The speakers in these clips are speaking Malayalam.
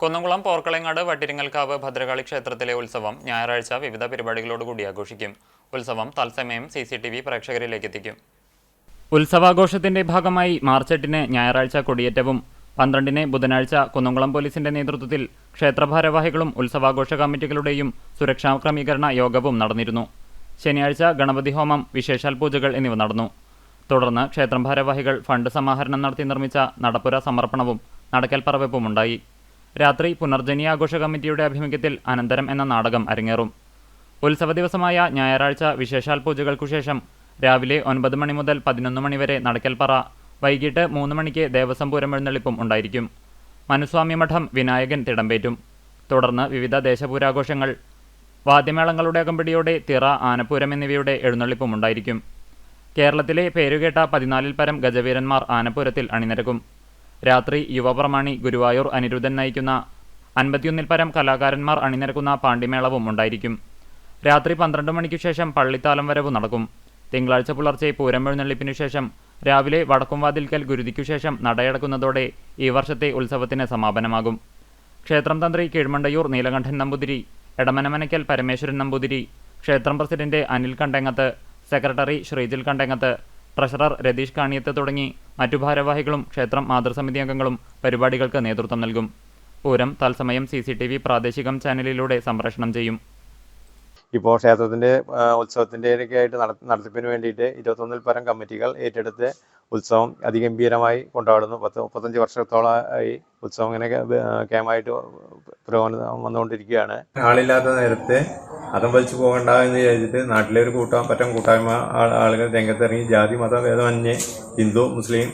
കുന്നംകുളം പോർക്കളങ്ങാട് വട്ടിരിങ്ങൽക്കാവ് ഭദ്രകാളി ക്ഷേത്രത്തിലെ ഉത്സവം ഞായറാഴ്ച വിവിധ പരിപാടികളോടുകൂടി ആഘോഷിക്കും. ഉത്സവം തത്സമയം സി സി ടി വി പ്രേക്ഷകരിലേക്ക് എത്തിക്കും. ഉത്സവാഘോഷത്തിന്റെ ഭാഗമായി മാർച്ച് എട്ടിന് ഞായറാഴ്ച കൊടിയേറ്റവും പന്ത്രണ്ടിന് ബുധനാഴ്ച കുന്നംകുളം പോലീസിന്റെ നേതൃത്വത്തിൽ ക്ഷേത്രഭാരവാഹികളും ഉത്സവാഘോഷ കമ്മിറ്റികളുടെയും സുരക്ഷാ ക്രമീകരണ യോഗവും നടന്നിരുന്നു. ശനിയാഴ്ച ഗണപതി ഹോമം വിശേഷാൽ പൂജകൾ എന്നിവ നടന്നു. തുടർന്ന് ക്ഷേത്രം ഭാരവാഹികൾ ഫണ്ട് സമാഹരണം നടത്തി നിർമ്മിച്ച നടപ്പുര സമർപ്പണവും നടക്കൽ പറവെപ്പും ഉണ്ടായി രാത്രി പുനർജനി ആഘോഷ കമ്മിറ്റിയുടെ ആഭിമുഖ്യത്തിൽ അനന്തരം എന്ന നാടകം അരങ്ങേറും. ഉത്സവ ദിവസമായ ഞായറാഴ്ച വിശേഷാൽ പൂജകൾക്കു ശേഷം രാവിലെ ഒൻപത് മണി മുതൽ പതിനൊന്ന് മണിവരെ നടക്കൽപ്പറ വൈകിട്ട് മൂന്ന് മണിക്ക് ദേവസ്വം പൂരം എഴുന്നള്ളിപ്പും ഉണ്ടായിരിക്കും. മനുസ്വാമി മഠം വിനായകൻ തിടമ്പേറ്റും. തുടർന്ന് വിവിധ ദേശപൂരാഘോഷങ്ങൾ വാദ്യമേളങ്ങളുടെ അകമ്പടിയോടെ തിറ ആനപ്പൂരം എന്നിവയുടെ എഴുന്നള്ളിപ്പും ഉണ്ടായിരിക്കും. കേരളത്തിലെ പേരുകേട്ട പതിനാലിൽ പരം ഗജവീരന്മാർ ആനപ്പൂരത്തിൽ അണിനിരക്കും. രാത്രി യുവപ്രമാണി ഗുരുവായൂർ അനിരുദ്ധൻ നയിക്കുന്ന അൻപത്തിയൊന്നിൽ പരം കലാകാരന്മാർ അണിനിരക്കുന്ന പാണ്ടിമേളവും ഉണ്ടായിരിക്കും. രാത്രി പന്ത്രണ്ട് മണിക്കു ശേഷം പള്ളിത്താലം വരവ് നടക്കും. തിങ്കളാഴ്ച പുലർച്ചെ പൂരം എഴുന്നള്ളിപ്പിനു ശേഷം രാവിലെ വടക്കുംവാതിൽക്കൽ ഗുരുതിക്കു ശേഷം നടയടക്കുന്നതോടെ ഈ വർഷത്തെ ഉത്സവത്തിന് സമാപനമാകും. ക്ഷേത്രം തന്ത്രി കീഴ്മണ്ടയൂർ നീലകണ്ഠൻ നമ്പൂതിരി എടമനമനയ്ക്കൽ പരമേശ്വരൻ നമ്പൂതിരി ക്ഷേത്രം president Anil Kandangath secretary Sreejil Kandangath treasurer Ratheesh Kaniyath തുടങ്ങി മറ്റു ഭാരവാഹികളും ക്ഷേത്രം മാതൃസമിതി അംഗങ്ങളും പരിപാടികൾക്ക് നേതൃത്വം നൽകും. പൂരം തത്സമയം സി സി ടി വി പ്രാദേശികം ചാനലിലൂടെ സംപ്രേഷണം ചെയ്യും. ഇപ്പോൾ ക്ഷേത്രത്തിന്റെ ഉത്സവത്തിന്റെ ഒക്കെ ആയിട്ട് നട നടത്തിപ്പിന് വേണ്ടിയിട്ട് ഇരുപത്തൊന്നിൽ പരം കമ്മിറ്റികൾ ഏറ്റെടുത്ത് ഉത്സവം അതിഗംഭീരമായി കൊണ്ടാടുന്നു. പത്ത് മുപ്പത്തഞ്ച് വർഷത്തോളമായി ഉത്സവം ഇങ്ങനെ കേമായിട്ട് പുരോഗമനം വന്നുകൊണ്ടിരിക്കുകയാണ്. ആളില്ലാത്ത നേരത്തെ അതം വലിച്ചു പോകണ്ട എന്ന് വിചാരിച്ചിട്ട് നാട്ടിലെ ഒരു കൂട്ടാൻ പറ്റം കൂട്ടായ്മ ആളുകൾ രംഗത്തിറങ്ങി ജാതി മത ഭേദമന്യേ ഹിന്ദു മുസ്ലിം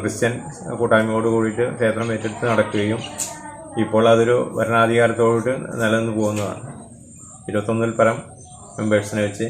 ക്രിസ്ത്യൻ കൂട്ടായ്മയോട് കൂടിയിട്ട് ക്ഷേത്രം ഏറ്റെടുത്ത് നടക്കുകയും ഇപ്പോൾ അതൊരു ഭരണാധികാരത്തോട് നിലനിന്ന് പോകുന്നതാണ്. ഇരുപത്തൊന്നിൽ പരം മെമ്പേഴ്സിനെ വെച്ച്